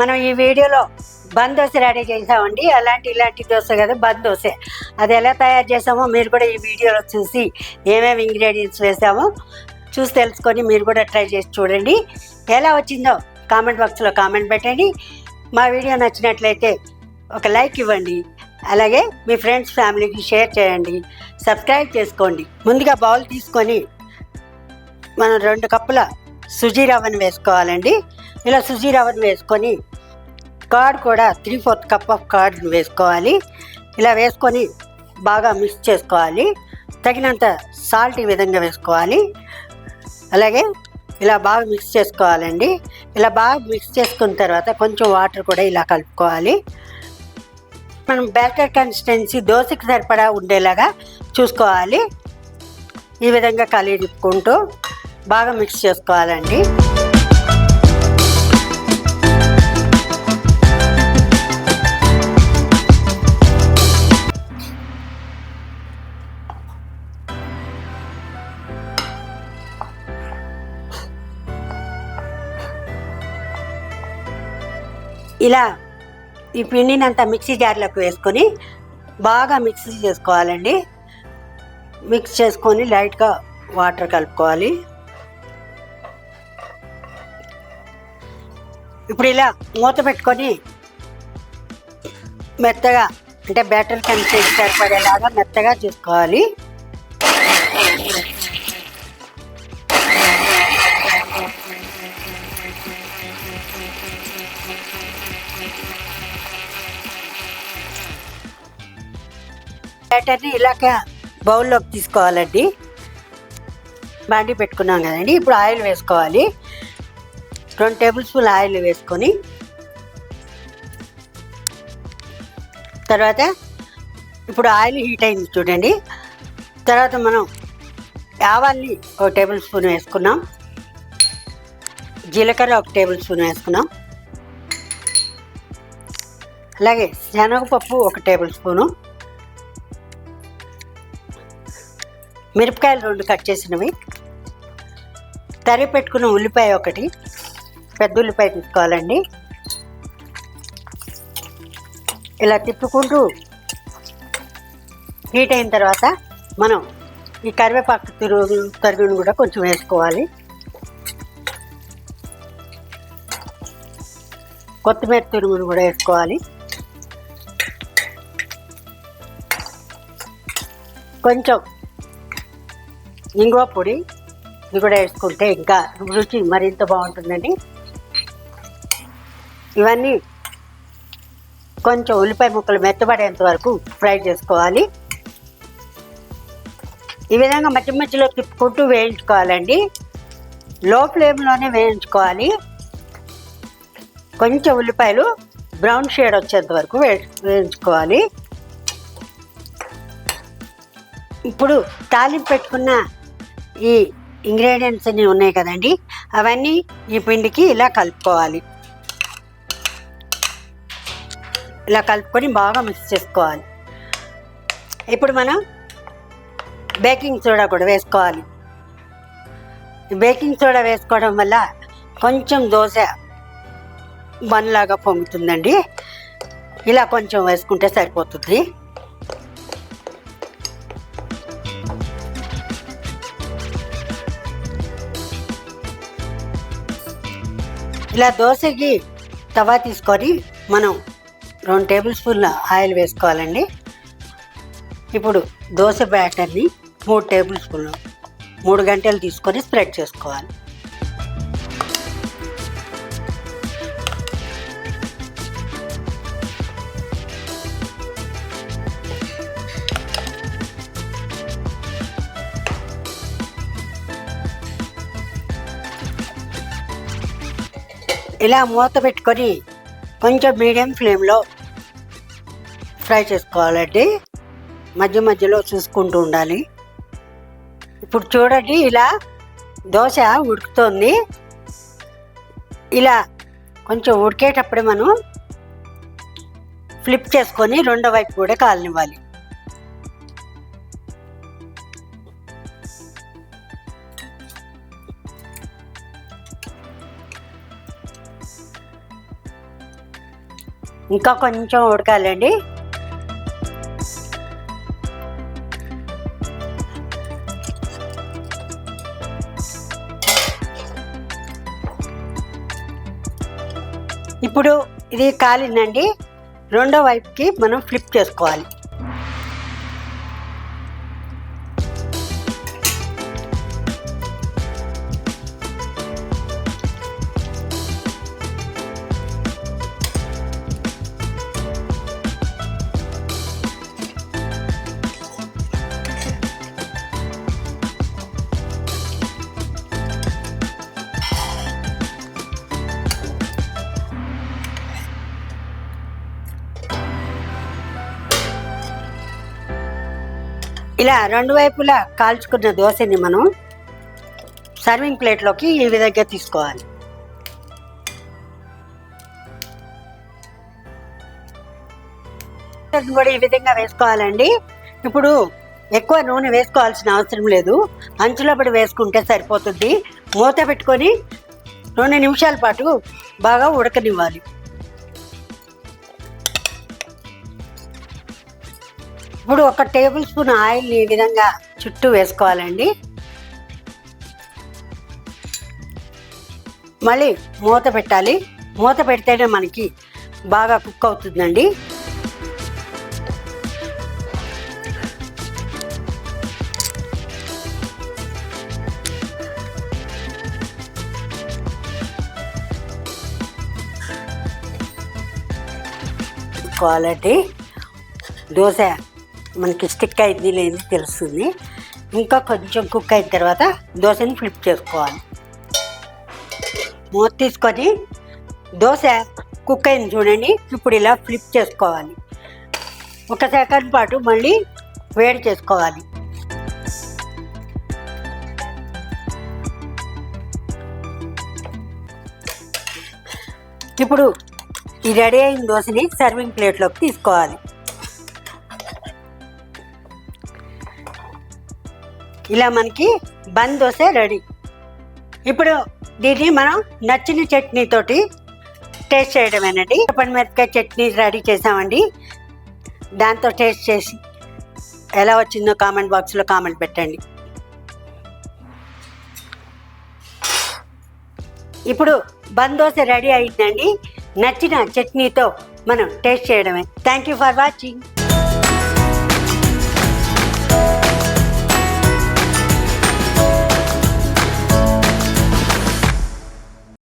మనం ఈ వీడియోలో బంద్ దోశ రెడీ చేసామండి. అలాంటి ఇలాంటి దోశ కదా బంద్ దోశ. అది ఎలా తయారు చేసామో మీరు కూడా ఈ వీడియోలో చూసి ఏమేమి ఇంగ్రీడియంట్స్ వేసామో చూసి తెలుసుకొని మీరు కూడా ట్రై చేసి చూడండి. ఎలా వచ్చిందో కామెంట్ బాక్స్లో కామెంట్ పెట్టండి. మా వీడియో నచ్చినట్లయితే ఒక లైక్ ఇవ్వండి. అలాగే మీ ఫ్రెండ్స్ ఫ్యామిలీకి షేర్ చేయండి. సబ్స్క్రైబ్ చేసుకోండి. ముందుగా బౌల్ తీసుకొని మనం రెండు కప్పుల సుజీ రవ్వను వేసుకోవాలండి. ఇలా సుజీ రవ్వను వేసుకొని కర్డ్ కూడా three fourth cup of curd వేసుకోవాలి. ఇలా వేసుకొని బాగా మిక్స్ చేసుకోవాలి. తగినంత సాల్ట్ ఈ విధంగా వేసుకోవాలి. అలాగే ఇలా బాగా మిక్స్ చేసుకోవాలండి. ఇలా బాగా మిక్స్ చేసుకున్న తర్వాత కొంచెం వాటర్ కూడా ఇలా కలుపుకోవాలి. మనం బ్యాటర్ కన్సిస్టెన్సీ దోశకి సరిపడా ఉండేలాగా చూసుకోవాలి. ఈ విధంగా కలిపుకుంటూ బాగా మిక్స్ చేసుకోవాలండి. ఇలా ఈ పిండిని అంతా మిక్సీ జార్లోకి వేసుకొని బాగా మిక్సీ చేసుకోవాలండి. మిక్స్ చేసుకొని లైట్గా వాటర్ కలుపుకోవాలి. ఇప్పుడు ఇలా మూత పెట్టుకొని మెత్తగా అంటే బ్యాటర్ కన్సిస్టెన్సీ సరిపడేలాగా మెత్తగా చూసుకోవాలి. బ్యాటర్ని ఇలాగ బౌల్లోకి తీసుకోవాలండి. బాండి పెట్టుకున్నాం కదండి ఇప్పుడు ఆయిల్ వేసుకోవాలి. రెండు టేబుల్ స్పూన్ ఆయిల్ వేసుకొని తర్వాత ఇప్పుడు ఆయిల్ హీట్ అయింది చూడండి. తర్వాత మనం ఆవాల్ని ఒక టేబుల్ స్పూన్ వేసుకున్నాం. జీలకర్ర ఒక టేబుల్ స్పూన్ వేసుకున్నాం. అలాగే శనగపప్పు ఒక టేబుల్ స్పూను. మిరపకాయలు రెండు కట్ చేసినవి. తరి పెట్టుకున్న ఉల్లిపాయ ఒకటి పెద్ద ఉల్లిపాయ తీసుకోవాలండి. ఇలా తిప్పుకుంటూ హీట్ అయిన తర్వాత మనం ఈ కరివేపాకు తిరుగు తరుగును కూడా కొంచెం వేసుకోవాలి. కొత్తిమీర తిరుగును కూడా వేసుకోవాలి. కొంచెం ఇంగువ పొడి ఇది కూడా వేసుకుంటే ఇంకా రుచి మరింత బాగుంటుందండి. ఇవన్నీ కొంచెం ఉల్లిపాయ ముక్కలు మెత్తబడేంత వరకు ఫ్రై చేసుకోవాలి. ఈ విధంగా మధ్య మధ్యలో తిప్పుకుంటూ వేయించుకోవాలండి. లో ఫ్లేమ్లోనే వేయించుకోవాలి. కొంచెం ఉల్లిపాయలు బ్రౌన్ షేడ్ వచ్చేంత వరకు వే వేయించుకోవాలి. ఇప్పుడు తాలింపు పెట్టుకున్న ఈ ఇంగ్రీడియంట్స్ అన్నీ ఉన్నాయి కదండి అవన్నీ ఈ పిండికి ఇలా కలుపుకోవాలి. ఇలా కలుపుకొని బాగా మిక్స్ చేసుకోవాలి. ఇప్పుడు మనం బేకింగ్ సోడా కూడా వేసుకోవాలి. బేకింగ్ సోడా వేసుకోవడం వల్ల కొంచెం దోశ బన్లాగా పొంగుతుందండి. ఇలా కొంచెం వేసుకుంటే సరిపోతుంది. ఇలా దోశకి తవా తీసుకొని మనం రెండు టేబుల్ స్పూన్ల ఆయిల్ వేసుకోవాలండి. ఇప్పుడు దోశ బ్యాటర్ని మూడు టేబుల్ స్పూన్లు మూడు గంటలు తీసుకొని స్ప్రెడ్ చేసుకోవాలి. ఇలా మూత పెట్టుకొని కొంచెం మీడియం ఫ్లేమ్లో ఫ్రై చేసుకోవాలండి. మధ్య మధ్యలో చూసుకుంటూ ఉండాలి. ఇప్పుడు చూడండి ఇలా దోశ ఉడుకుతోంది. ఇలా కొంచెం ఉడికేటప్పుడు మనం ఫ్లిప్ చేసుకొని రెండో వైపు కూడా కాలనివ్వాలి. ఇంకా కొంచెం ఉడకాలండి. ఇప్పుడు ఇది కాలిందండి రెండో వైపుకి మనం ఫ్లిప్ చేసుకోవాలి. ఇలా రెండు వైపులా కాల్చుకున్న దోశని మనం సర్వింగ్ ప్లేట్లోకి ఈ విధంగా తీసుకోవాలి. కూడా ఈ విధంగా వేసుకోవాలండి. ఇప్పుడు ఎక్కువ నూనె వేసుకోవాల్సిన అవసరం లేదు. అంచులో పడి వేసుకుంటే సరిపోతుంది. మూత పెట్టుకొని రెండు నిమిషాల పాటు బాగా ఉడకనివ్వాలి. ఇప్పుడు ఒక టేబుల్ స్పూన్ ఆయిల్ని ఈ విధంగా చుట్టూ వేసుకోవాలండి. మళ్ళీ మూత పెట్టాలి. మూత పెడితేనే మనకి బాగా కుక్ అవుతుందండి. క్వాలిటీ దోశ మనకి స్టిక్ అయింది లేని తెలుస్తుంది. ఇంకా కొంచెం కుక్ అయిన తర్వాత దోశని ఫ్లిప్ చేసుకోవాలి. మూత తీసుకొని దోశ కుక్ అయింది చూడండి ఇప్పుడు ఇలా ఫ్లిప్ చేసుకోవాలి. ఒక సెకండ్ పాటు మళ్ళీ వేడి చేసుకోవాలి. ఇప్పుడు ఈ రెడీ అయిన దోశని సర్వింగ్ ప్లేట్లోకి తీసుకోవాలి. ఇలా మనకి బంద్ దోశ రెడీ. ఇప్పుడు దీన్ని మనం నచ్చిన చట్నీతోటి టేస్ట్ చేయడమేనండి పని మిరపకాయ చట్నీ రెడీ చేసామండి. దాంతో టేస్ట్ చేసి ఎలా వచ్చిందో కామెంట్ బాక్స్లో కామెంట్ పెట్టండి. ఇప్పుడు బంద్ దోశ రెడీ అయిందండి. నచ్చిన చట్నీతో మనం టేస్ట్ చేయడమే. Thank you for watching